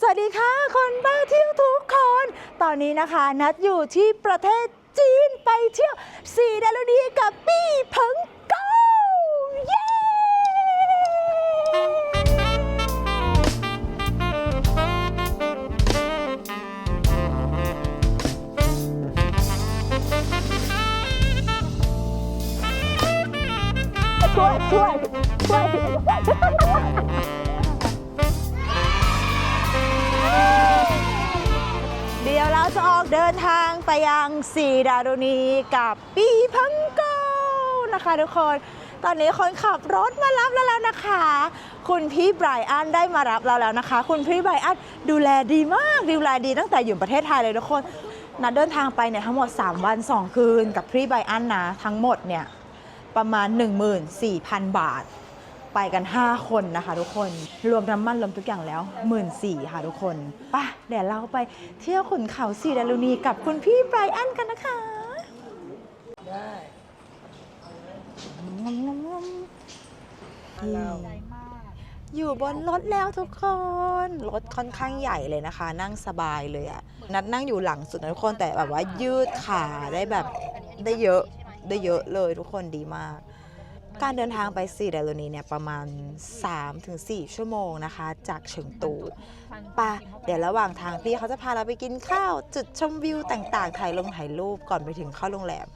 สวัสดีค่ะคนบ้าเที่ยวทุกคน ตอนนี้นะคะ นัดอยู่ที่ประเทศจีนไปเที่ยวสีดารุณีกับปี้เพิงเก้าเย้ช่วยช่วยช่วย เดี๋ยวเราจะออกเดินทางไปยังสีดารุณีกับปีพังโกนะคะทุกคน ตอนนี้คนขับรถมารับเราแล้วนะคะ คุณพี่ไบรอันได้มารับเราแล้วนะคะ คุณพี่ไบรอันดูแลดีมากดูแลดีตั้งแต่อยู่ประเทศไทยเลยทุกคนนัดเดินทางไปเนี่ยทั้งหมด 3 วัน 2 คืนกับพี่ไบรอันนะทั้งหมดเนี่ยประมาณ 14,000 บาท ไปกัน 5 คนนะคะ ทุกคน รวมน้ำมันรวมทุกอย่างแล้ว1 4ื่นค่ะทุกคนไป่ะเดี๋ยวเราไปเที่ยวขุนเขาสีดารุณีกับคุณพี่ไบรอันกันนะคะ ได้อยู่บนรถแล้วทุกคน รถค่อนข้างใหญ่เลยนะคะ นั่งสบายเลยอะนัดนั่งอยู่หลังสุดนะทุกคนแต่แบบว่ายืดขาได้แบบได้เยอะได้เยอะเลยทุกคนดีมาก การเดินทางไปสีดารุณีเนี่ยประมาณ 3-4 ชั่วโมงนะคะ จากเฉิงตูปะเดี๋ยวระหว่างทางพี่เขาจะพาเราไปกินข้าว จุดชมวิวต่างๆ ถ่ายลงถ่ายรูปก่อนไปถึงเข้าโรงแรม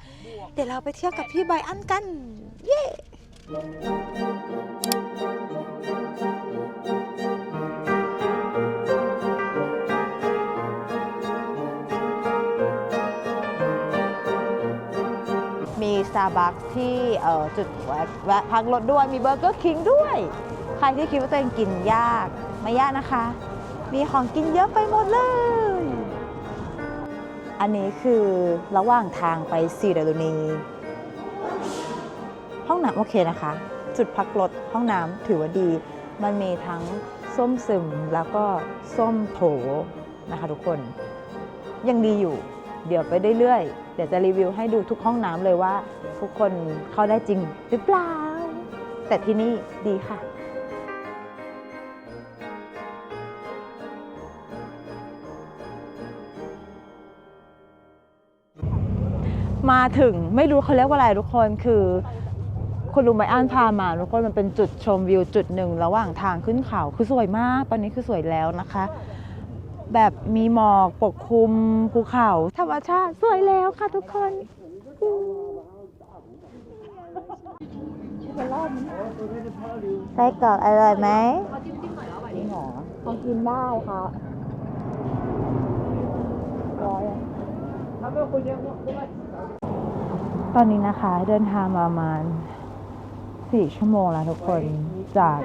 เดี๋ยวเราไปเที่ยวกับพี่ไบอันกัน เย้ มีซาบักที่จุดแวะพักรถด้วยมีเบอร์เกอร์คิงด้วย ใครที่คิดว่าตัวเองกินยากไม่ยากนะคะ มีของกินเยอะไปหมดเลย อันนี้คือระหว่างทางไปซีดารุณีห้องน้ำโอเคนะคะ จุดพักรถห้องน้ำถือว่าดี มันมีทั้งส้มซึมแล้วก็ส้มโถนะคะทุกคนยังดีอยู่ เดี๋ยวไปเรื่อยๆ เดี๋ยวจะรีวิวให้ดูทุกห้องน้ำเลยว่า ทุกคนเข้าได้จริงหรือเปล่า แต่ที่นี่ดีค่ะมาถึงไม่รู้เขาเรียกว่าอะไรทุกคนคือคุณลุงไบอันพามาทุกคนมันเป็นจุดชมวิวจุดหนึ่งระหว่างทางขึ้นเขาคือสวยมาก ตอนนี้คือสวยแล้วนะคะ แบบมีหมอกปกคลุมภูเขาธรรมชาติสวยแล้วค่ะทุกคนไส้กรอกอร่อยไหมนี่หรอพอกินได้ค่ะร้อยตอนนี้นะคะเดินทางมาประมาณสี่ชั่วโมงแล้วทุกคนจาก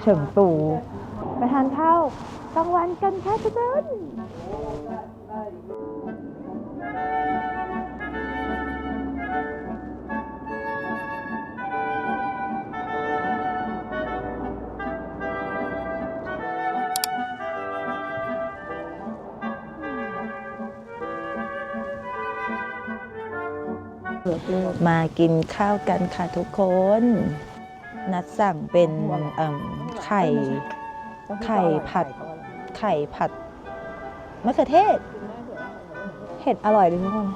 เฉิงตู ไปทานข้าวกลางวันกันค่ะทุกคนมากินข้าวกันค่ะทุกคน นัดสั่งเป็นไข่ เอิ่มไข่ไข่ผัดไข่ผัดมะเขือเทศ เห็ดอร่อยเลยทุกคน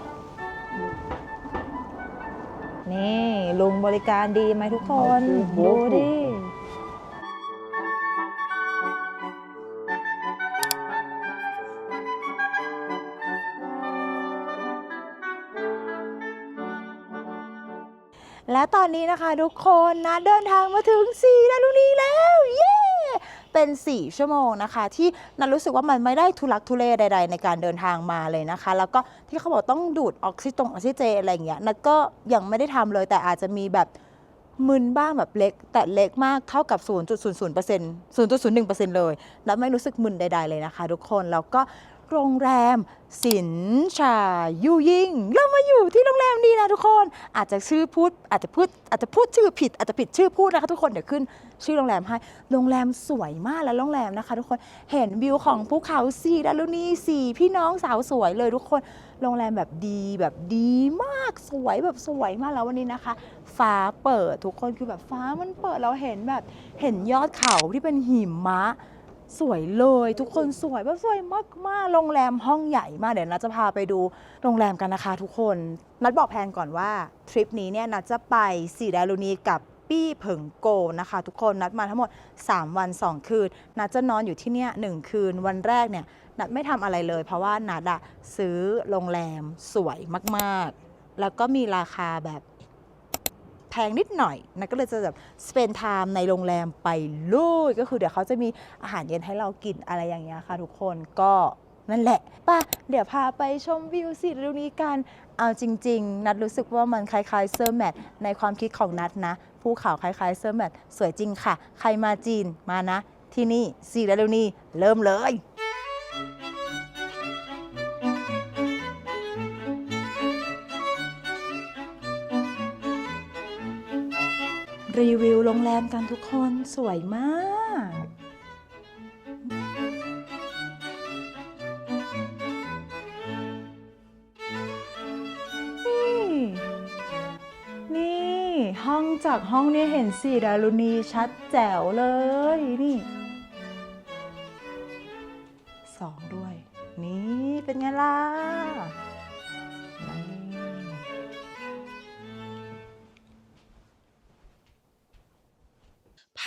นี่ลุงบริการดีไหมทุกคน ดูดิ และตอนนี้นะคะทุกคนนะเดินทางมาถึงสีดารุณีแล้ว เย้ เป็น 4 ชั่วโมงนะคะ ที่นันรู้สึกว่ามันไม่ได้ทุลักทุเลใด ๆ ในการเดินทางมาเลยนะคะ แล้วก็ที่เขาบอกต้องดูดออกซิตรงออกซิเจนอะไรอย่างเงี้ยนัดก็ยังไม่ได้ทำเลยแต่อาจจะมีแบบมึนบ้างแบบเล็ก แต่เล็กมากเท่ากับ 0.00% 0.01%เลย แล้วไม่รู้สึกมึนใด ๆ เลยนะคะ ทุกคนแล้วก็ โรงแรม สินชายูยิงเรามาอยู่ที่โรงแรมนี้นะทุกคน อาจจะชื่อพูดอาจจะพูดอาจจะพูดชื่อผิดอาจจะผิดชื่อพูดนะคะทุกคนเดี๋ยวขึ้น ชื่อโรงแรมให้โรงแรมสวยมากแล้วโรงแรมนะคะ ทุกคนเห็นวิวของภูเขาสีดารุณีสีพี่น้องสาวสวยเลยทุกคนโรงแรมแบบดีแบบดีมากสวยแบบสวยมากแล้ววันนี้นะคะ ฟ้าเปิดทุกคนคือแบบฟ้ามันเปิดเราเห็นแบบเห็นยอดเขาที่เป็นหิมะ สวยเลยทุกคนสวยแบบสวยมากๆโรงแรมห้องใหญ่มากเดี๋ยวนัดจะพาไปดูโรงแรมกันนะคะทุกคน นัดบอกแพนก่อนว่าทริปนี้เนี่ยนัดจะไปสีดารุณีกับปี้เผิงโกนะคะทุกคนนัดมาทั้งหมด 3 วัน 2 คืน นัดจะนอนอยู่ที่เนี่ยหนึ่งคืนวันแรกเนี่ยนัดไม่ทำอะไรเลย เพราะว่านัดอะซื้อโรงแรมสวยมากๆ แล้วก็มีราคาแบบ แพงนิดหน่อยนะก็เลยจะแบบ spend time ในโรงแรมไปเลยก็คือเดี๋ยวเขาจะมีอาหารเย็นให้เรากินอะไรอย่างเงี้ยค่ะ ทุกคนก็นั่นแหละป่ะเดี๋ยวพาไปชมวิวสิฤดูนี้กัน เอาจริง ๆ นัดรู้สึกว่ามันคล้ายๆเซอร์แมทในความคิดของนัดนะ ภูเขาคล้ายๆเซอร์แมทสวยจริงค่ะ ใครมาจีนมานะ ที่นี่สีฤดูนี้เริ่มเลย รีวิวโรงแรมกันทุกคนสวยมากนี่นี่ห้องจากห้องนี้เห็นสีดารุณีชัดแจ๋วเลยนี่สองด้วย นี่เป็นไงล่ะ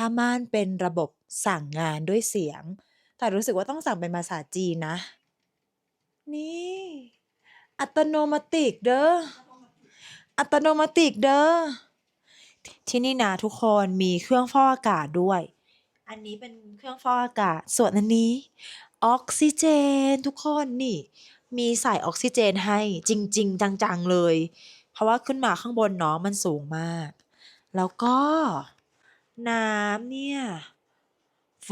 ผ้าม่านเป็นระบบสั่งงานด้วยเสียง แต่รู้สึกว่าต้องสั่งเป็นภาษาจีนนะ นี่ อัตโนมัติเด้อ อัตโนมัติเด้อ ที่นี่นะทุกคนมีเครื่องฟอกอากาศด้วย อันนี้เป็นเครื่องฟอกอากาศ ส่วนอันนี้ออกซิเจนทุกคนนี่ มีใส่ออกซิเจนให้จริง ๆ จัง ๆ เลย เพราะว่าขึ้นมาข้างบนเนาะมันสูงมาก แล้วก็ น้ำเนี่ยโฟ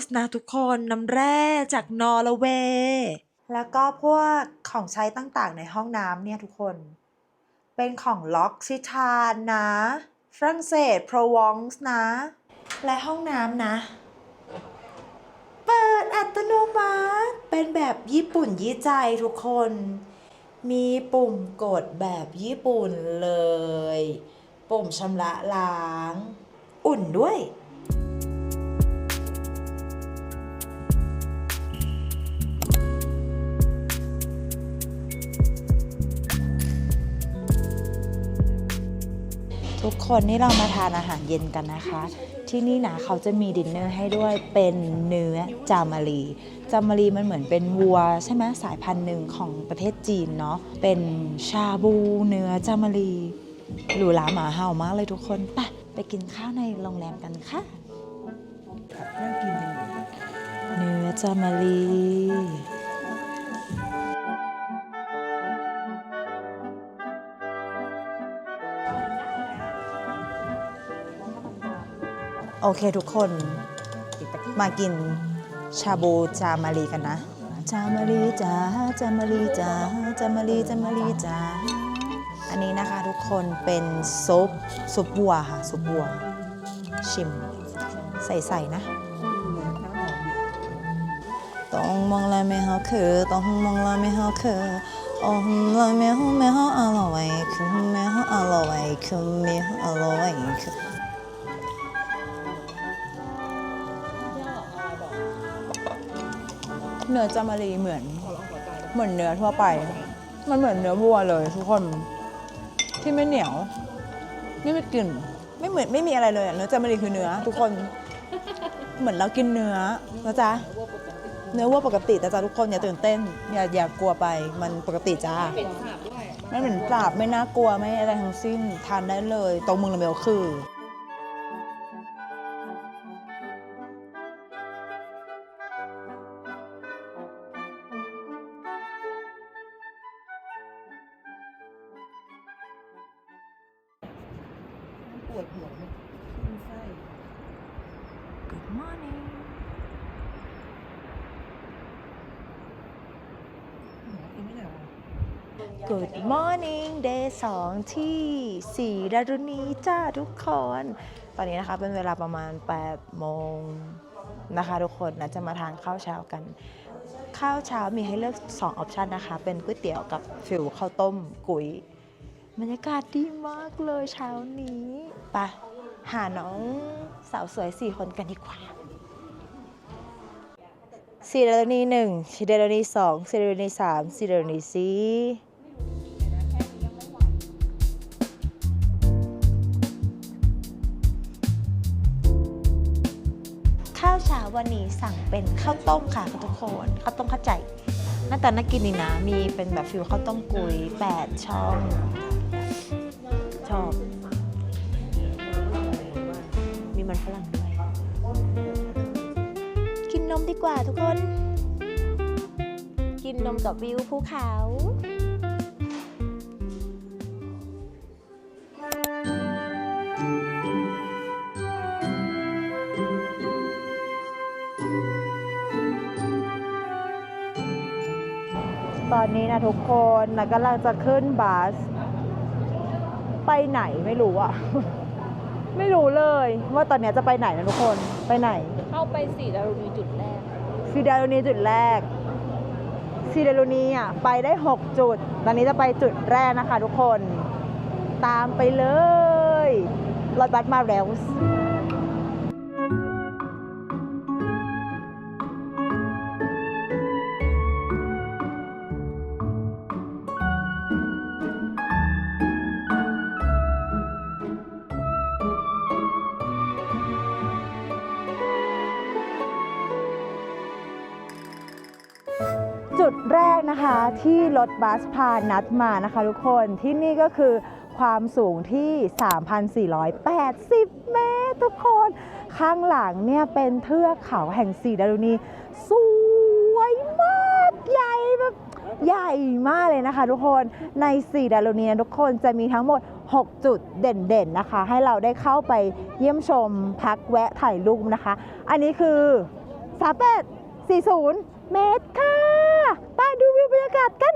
สนะทุกคนน้ำแร่จากนอร์เวย์แล้วก็พวกของใช้ต่างๆในห้องน้ำเนี่ยทุกคน เป็นของล็อกซิทานนะ ฝรั่งเศสโปรวองส์นะ และห้องน้ำนะ เปิดอัตโนมัติเป็นแบบญี่ปุ่นยี่ใจทุกคน มีปุ่มกดแบบญี่ปุ่นเลย ปุ่มชำระล้าง อุ่นด้วย ทุกคนนี่เรามาทานอาหารเย็นกันนะคะ ที่นี่นะเขาจะมีดินเนอร์ให้ด้วยเป็นเนื้อจามารีจามารีมันเหมือนเป็นวัวใช่ไหมสายพันธุ์หนึ่งของประเทศจีนเนาะเป็นชาบูเนื้อจามารี หรูหราหมาเห่ามากเลยทุกคนไปไปกินข้าวในโรงแรมกันค่ะเนื้อจามารีโอเคทุกคนมากินชาบูจามารีกันนะ จามารีจ้าจามารีจ้าจามารีจามารีจ้าันนี้นะคะทุกคนเป็นซุปซุปบัวค่ะซุปบัว ชิม ใส่ๆนะต้องมองและไม่เขาคือต้องมองและไม่เขาคืออ๋แล้วไม่เขาไม่เขาอร่อยคือไม่เขาอร่อยคือไม่เขาอร่อยคือเนื้อจามารีเหมือน เหมือนเนื้อทั่วไป มันเหมือนเนื้อวัวเลยทุกคน ที่ไม่เหนียวไม่มีกลิ่นไม่เหมือนไม่มีอะไรเลยอะเนื้อจามารีคือเนื้อ ทุกคน เหมือนเรากินเนื้อนะจ๊ะเนื้อวัวปกติแต่จ้าทุกคนอย่าตื่นเต้น อย่าอย่ากลัวไปมันปกติจ้าไม่เหมือนปราบไม่น่ากลัวไม่อะไรทั้งสิ้นทานได้เลยตรงเมืองละเมลคือ Good morning หมอกินไม่ได้หรอ Good morning day 2ที่สีดารุณีจ้าทุกคน ตอนนี้นะคะเป็นเวลาประมาณ8โมงนะคะทุกคนนะจะมาทานข้าวเช้ากัน ข้าวเช้ามีให้เลือก2ออปชันนะคะ เป็นก๋วยเตี๋ยวกับฟิวข้าวต้มกุ๋ยบรรยากาศดีมากเลยเช้านี้ไป หาน้องสาวสวย4คนกันดีกว่าซีเดโรนีหนึ่งซีเดโรนีสองซีเดโรนีสามซีเดโรนีสี่ข้าวเช้าวันนี้สั่งเป็นข้าวต้มค่ะทุกคนข้าวต้มข้าวใจหน้าตาน่ากินดีนะ มีเป็นแบบฟิวข้าวต้มกุย8ช่องชอบ มีมันฝรั่งด้วย กินนมดีกว่าทุกคน กินนมกับวิวภูเขาตอนนี้นะทุกคนนะกำลังจะขึ้นบัส ไปไหนไม่รู้อะ ไม่รู้เลยว่าตอนเนี้ยจะไปไหนนะทุกคนไปไหนเข้าไปสี่ดารุณีจุดแรก ซีเดโรนีจุดแรกซีเดโรนีอะไปได้ 6 จุด ตอนนี้จะไปจุดแรกนะคะทุกคน ตามไปเลยรถบัสมาแล้ว นะคะที่รถบัสพานัดมานะคะทุกคนที่นี่ก็คือความสูงที่ 3,480 เมตรทุกคน ข้างหลังเนี่ยเป็นเทือกเขาแห่งสีดารุณีสวยมากใหญ่แบบใหญ่มากเลยนะคะทุกคนในสีดารุณีนทุกคนจะมีทั้งหมด 6 จุดเด่นๆนะคะ ให้เราได้เข้าไปเยี่ยมชมพักแวะถ่ายรูปนะคะ อันนี้คือสาเป็ด40 เมตรค่ะ ไปดูวิวบรรยากาศกัน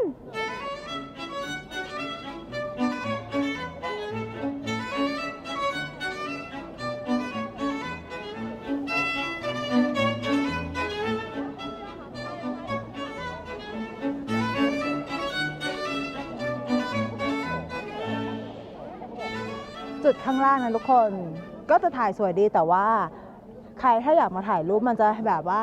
จุดข้างล่างนะทุกคนก็จะถ่ายสวยดีแต่ว่า ใครถ้าอยากมาถ่ายรูปมันจะแบบว่า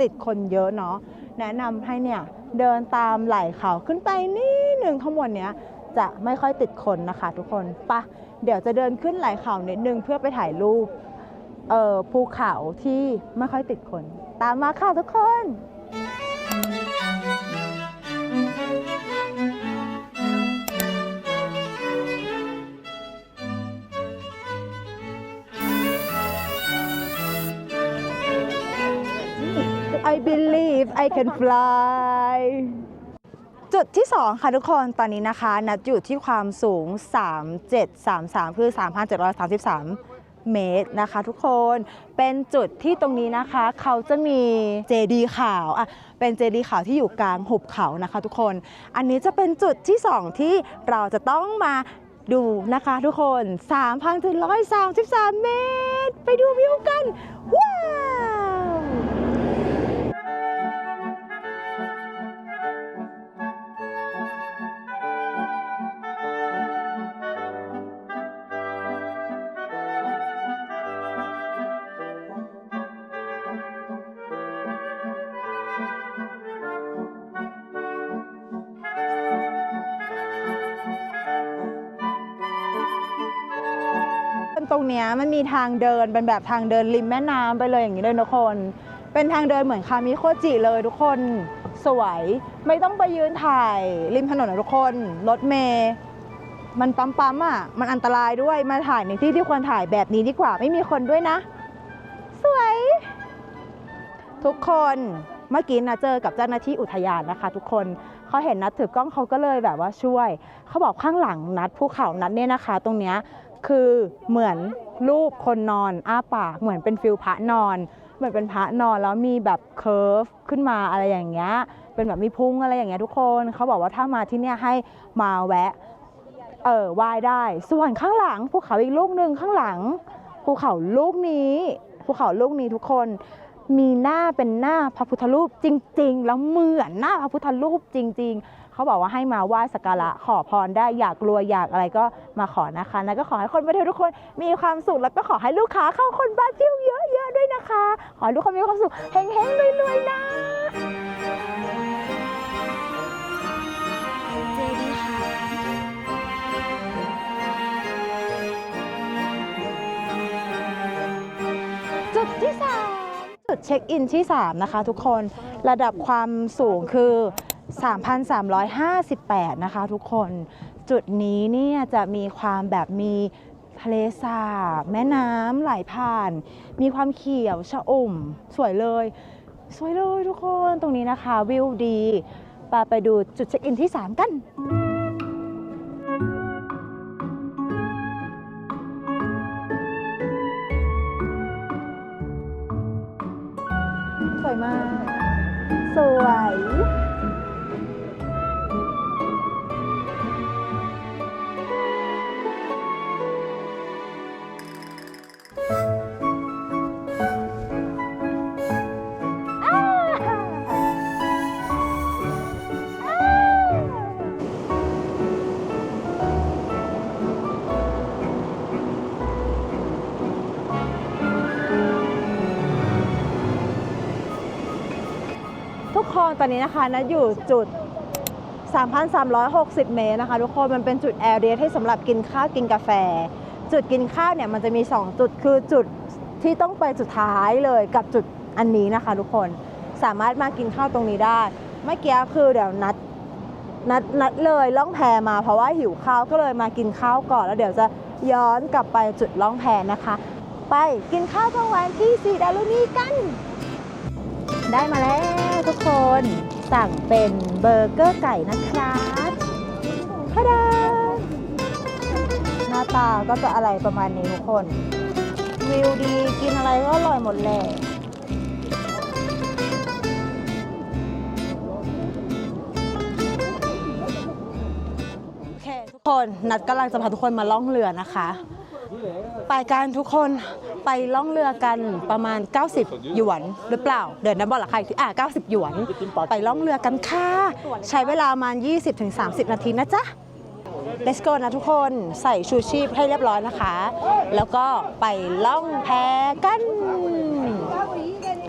ติดคนเยอะเนาะ แนะนำให้เนี่ยเดินตามไหล่เขาขึ้นไปนิดหนึ่งข้างบนเนี้ยจะไม่ค่อยติดคนนะคะทุกคนปะเดี๋ยวจะเดินขึ้นไหล่เขานิดนึงเพื่อไปถ่ายรูปเอ่อภูเขาที่ไม่ค่อยติดคน ตามมาค่ะทุกคน I believe I can fly จุดที่ 2 ค่ะทุกคนตอนนี้นะคะ นัดอยู่ที่ความสูง 3733 คือ 3,733 เมตรนะคะ ทุกคนเป็นจุดที่ตรงนี้นะคะ เขาจะมีเจดีขาวอะเป็นเจดีขาวที่อยู่กลางหุบเขานะคะ ทุกคน อันนี้จะเป็นจุดที่ 2 ที่เราจะต้องมาดูนะคะทุกคน 3,733 เมตร ไปดูวิวกันว้า นี้มันมีทางเดินเป็นแบบทางเดินริมแม่น้ำไปเลยอย่างนี้เลยทุกคน เป็นทางเดินเหมือนคามิโคจิเลยทุกคนสวยไม่ต้องไปยืนถ่ายริมถนนนะทุกคนรถเมย์มันปั๊มปั๊มๆอะมันอันตรายด้วยมาถ่ายในที่ที่ควรถ่ายแบบนี้ดีกว่าไม่มีคนด้วยนะ สวย ทุกคนเมื่อกี้นะเจอกับเจ้าหน้าที่อุทยานนะคะ ทุกคนเขาเห็นนัดถือกล้องเขาก็เลยแบบว่าช่วย เขาบอกข้างหลังนัดภูเขานัดเนี่ยนะคะ ตรงเนี้ย คือเหมือนรูปคนนอนอ้าปากเหมือนเป็นฟิลพระนอน เหมือนเป็นพระนอนแล้วมีแบบเคิร์ฟขึ้นมาอะไรอย่างเงี้ยเป็นแบบมีพุงอะไรอย่างเงี้ยทุกคนเขาบอกว่าถ้ามาที่เนี่ยให้มาแวะเออไหว้ได้ ส่วนข้างหลังภูเขาอีกลูกหนึ่งข้างหลังภูเขาลูกนี้ภูเขาลูกนี้ทุกคนมีหน้าเป็นหน้าพระพุทธรูปจริง ๆ แล้วเหมือนหน้าพระพุทธรูปจริง ๆ เขาบอกว่าให้มาไหว้สักการะขอพรได้อยากรวยอยากอะไรก็มาขอนะคะแล้วก็ขอให้คนบันเทิงทุกคนมีความสุขแล้วก็ขอให้ลูกค้าเข้าคนบ้านเที่ยวเยอะๆด้วยนะคะ ขอให้ทุกคนมีความสุขเฮงๆรวยๆนะเจดีค่ะจุดที่3จุดเช็คอินที่ 3 นะคะทุกคนระดับความสูงคือ 3,358 นะคะทุกคน จุดนี้เนี่ยจะมีความแบบมีทะเลสาบแม่น้ำไหลผ่าน มีความเขียวชะอม สวยเลย สวยเลยทุกคนตรงนี้นะคะวิวดีปาไปดูจุดเช็คอินที่ 3 กันสวยมาก สวย ตอนนี้นะคะนะอยู่จุด 3,360 เมตรนะคะทุกคนมันเป็นจุดแอร์เรียที่สำหรับกินข้าวกินกาแฟ จุดกินข้าวเนี่ยมันจะมี 2 จุดคือจุดที่ต้องไปสุดท้ายเลยกับจุดอันนี้นะคะทุกคนสามารถมากินข้าวตรงนี้ได้เมื่อกี้คือเดี๋ยวนัดนัดนัดเลยล่องแพมาเพราะว่าหิวข้าวก็เลยมากินข้าวก่อนแล้วเดี๋ยวจะย้อนกลับไปจุดล่องแพนะคะ ไปกินข้าวกลางวันที่สีดารุณีกัน ได้มาแล้ว ทุกคนสั่งเป็นเบอร์เกอร์ไก่นะครับทะดาหน้าตาก็จะอะไรประมาณนี้ทุกคน วิวดีกินอะไรก็อร่อยหมดแหละโอเคทุกคนนัดกำลังจะพาทุกคนมาล่องเรือนะคะ ไปกันทุกคนไปล่องเรือกันประมาณ 90 หยวนหรือเปล่า เดี๋ยวน้ำบอกราคาอีกทีอะ90 หยวน ไปล่องเรือกันค่ะ ใช้เวลาประมาณ 20-30 นาทีนะจ๊ะ Let's go นะทุกคนใส่ชูชีพให้เรียบร้อยนะคะ แล้วก็ไปล่องแพกัน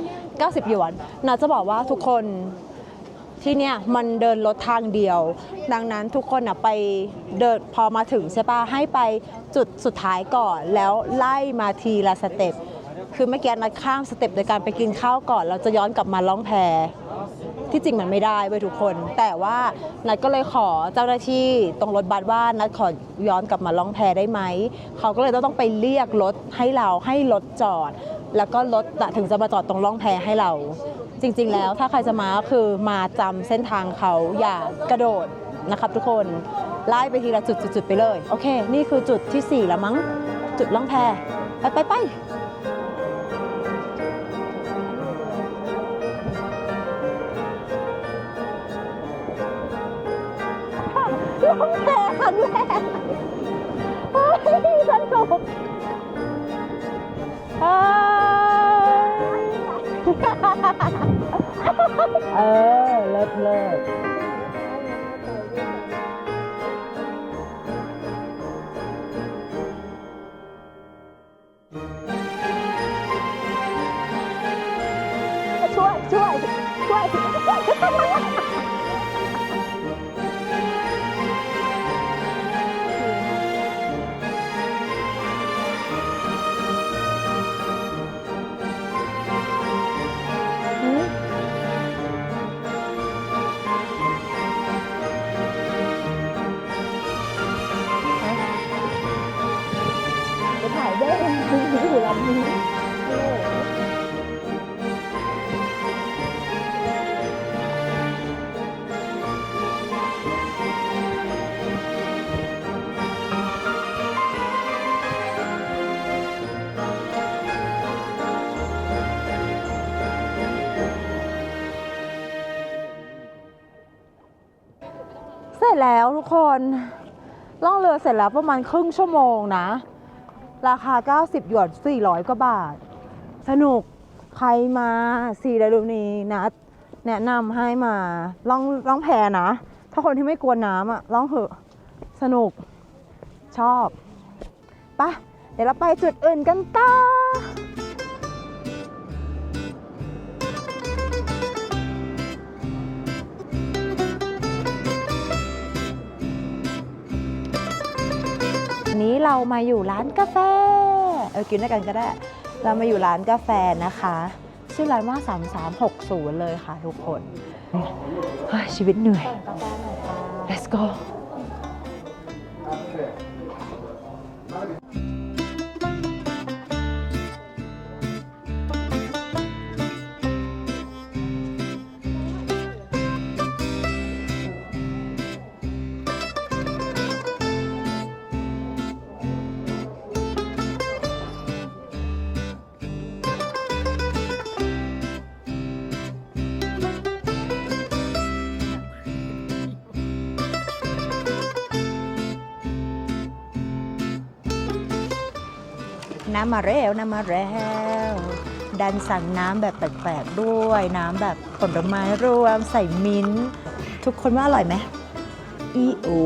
90 หยวนนาจะบอกว่าทุกคน ที่เนี่ยมันเดินรถทางเดียว ดังนั้นทุกคนอะไปเดินพอมาถึงใช่ปะให้ไปจุดสุดท้ายก่อนแล้วไล่มาทีละสเต็ปคือเมื่อกี้นัดข้ามสเต็ปโดยการไปกินข้าวก่อนเราจะย้อนกลับมาล่องแพที่จริงมันไม่ได้เว้ยทุกคน แต่ว่านัดก็เลยขอเจ้าหน้าที่ตรงรถบัสว่านัดขอย้อนกลับมาล่องแพได้ไหมเขาก็เลยต้องไปเรียกรถให้เราให้รถจอด แล้วก็รถน่ะถึงจะมาจอดตรงล่องแพให้เรา จริง ๆ แล้วถ้าใครจะมาก็คือมาจำเส้นทางเขาอย่ากระโดดนะครับ ทุกคนไล่ไปทีละจุดๆๆไปเลย โอเค นี่คือจุดที่ 4 แล้วมั้ง จุดล่องแพไปไปไปล่องแพ เออ เลิศเลิศ กคนล่องเรือเสร็จแล้วประมาณครึ่งชั่วโมงนะ ราคา 90 หยวน 400 กว่าบาท สนุกใครมาสีดารุณีนัดแนะนำให้มาล่องล่องแพนะ ถ้าคนที่ไม่กลัวน้ำอะล่องเหอะสนุกชอบไปะเดี๋ยวเราไปจุดอื่นกันต่อ นนี้เรามาอยู่ร้านกาแฟ เออกินด้วยกันก็ได้ เรามาอยู่ร้านกาแฟนะคะ ชื่อร้านว่า 3360 เลยค่ะทุกคนชีวิตเหนื่อย let's go น้ำมาแล้วน้ำมาแล้ว ดันสั่งน้ำแบบแปลกๆด้วย น้ำแบบผลไม้รวมใส่มิ้นท์ทุกคนว่าอร่อยไหมอีอู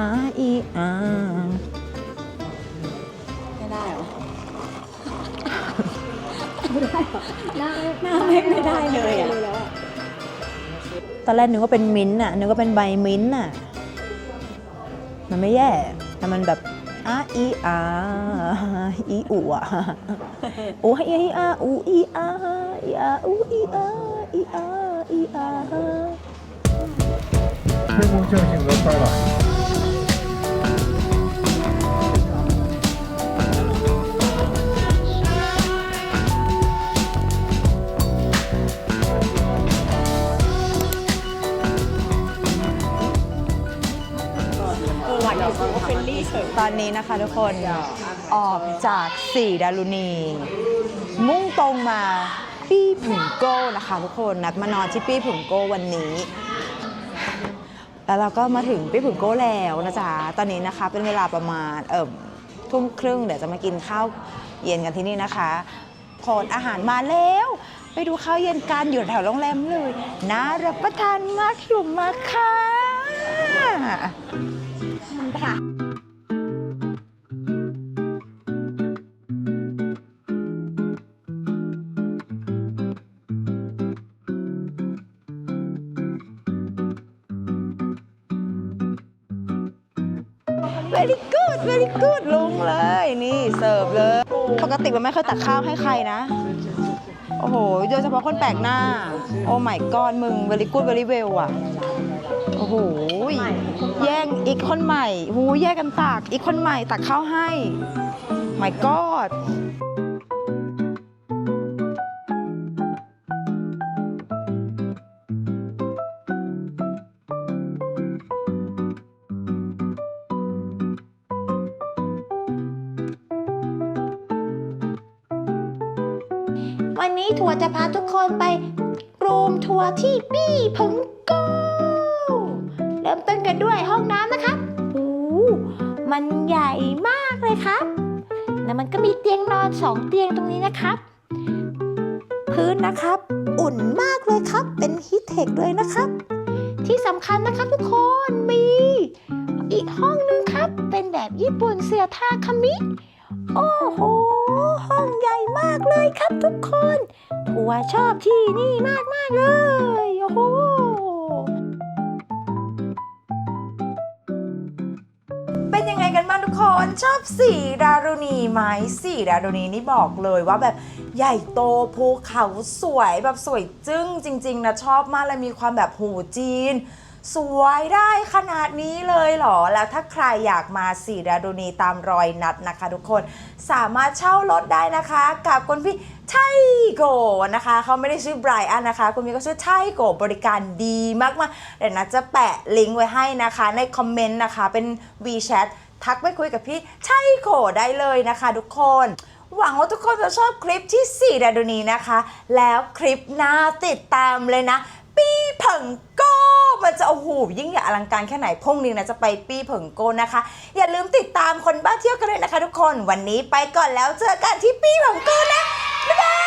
อาอีอาไม่ได้หรอหน้าหน้าไม่ไม่ได้เลยอะตอนแรกนึกว่าเป็นมิ้นท์อะนึกว่าเป็นใบมิ้นท์อะ มันไม่แย่ แต่มันแบบอาอีอาอีอูอ่ะอูอีอาอูอีอาอีอาอูอีอาอีอาอีอา 吹风正性格衰老。 ตอนนี้นะคะทุกคนออกจากสี่ดารุณี มุ่งตรงมาปี้ผึ่งโก้นะคะทุกคนนัดมานอนที่ปี้ผึ่งโก้วันนี้ แล้วเราก็มาถึงปี้ผึ่งโก้แล้วนะจ๊ะตอนนี้นะคะเป็นเวลาประมาณเอ่อทุ่มครึ่งเดี๋ยวจะมากินข้าวเย็นกันที่นี่นะคะผลอาหารมาแล้ว ไปดูข้าวเย็นกันอยู่แถวโรงแรมเลยน่ารับประทานมากหลุมมากค่ะ ติมันไม่เคยตักข้าวให้ใครนะ โอ้โห โดยเฉพาะคนแปลกหน้า โอ้ไม่กอนมึงเวลิกูดเวลิเวลอะโอ้โห แย่งอีกคนใหม่ หูแย่งกันตักอีกคนใหม่ตักข้าวให้ไม่กอด วจะพาทุกคนไปรูมทัวร์ที่ปี้พึงโกเริ่มต้นกันด้วยห้องน้ำนะครับโอ้มันใหญ่มากเลยครับ แล้วมันก็มีเตียงนอนสองเตียงตรงนี้นะครับ พื้นนะครับ อุ่นมากเลยครับ เป็นฮีทเทคเลยนะครับ ที่สำคัญนะครับทุกคนมี อีกห้องนึงครับ เป็นแบบญี่ปุ่นเสื้อทาคามิ โอ้โห ห้องใหญ่มากเลยครับทุกคน ทัวร์ชอบที่นี่มากมากเลย โอ้โห เป็นยังไงกันบ้างทุกคน ชอบสีดารุณีไหมสีดารุณีนี่บอกเลยว่าแบบใหญ่โตภูเขาสวยแบบสวยจึ้งจริง ๆ นะ ชอบมากเลยมีความแบบหูจีน สวยได้ขนาดนี้เลยเหรอ แล้วถ้าใครอยากมาสีดารุณีตามรอยนัดนะคะทุกคน สามารถเช่ารถได้นะคะ กับคุณพี่ไทโกนะคะ เขาไม่ได้ชื่อไบรอันนะคะ คุณพี่ก็ชื่อไทโกบริการดีมากๆเดี๋ยวนะจะแปะลิงก์ไว้ให้นะคะ ในคอมเมนต์นะคะ เป็น WeChat ทักไปคุยกับพี่ไทโกได้เลยนะคะทุกคนหวังว่าทุกคนจะชอบคลิปที่4ดารุณีนะคะ แล้วคลิปหน้าติดตามเลยนะ ปีเผิงโก้มันจะโอ้โหยิ่งใหญ่อลังการแค่ไหนพรุ่งนี้นะจะไปปี้เผิงโก้นะคะ อย่าลืมติดตามคนบ้าเที่ยวกันเลยนะคะทุกคนวันนี้ไปก่อนแล้วเจอกันที่ปี้เผิงโก้นะบ๊ายบาย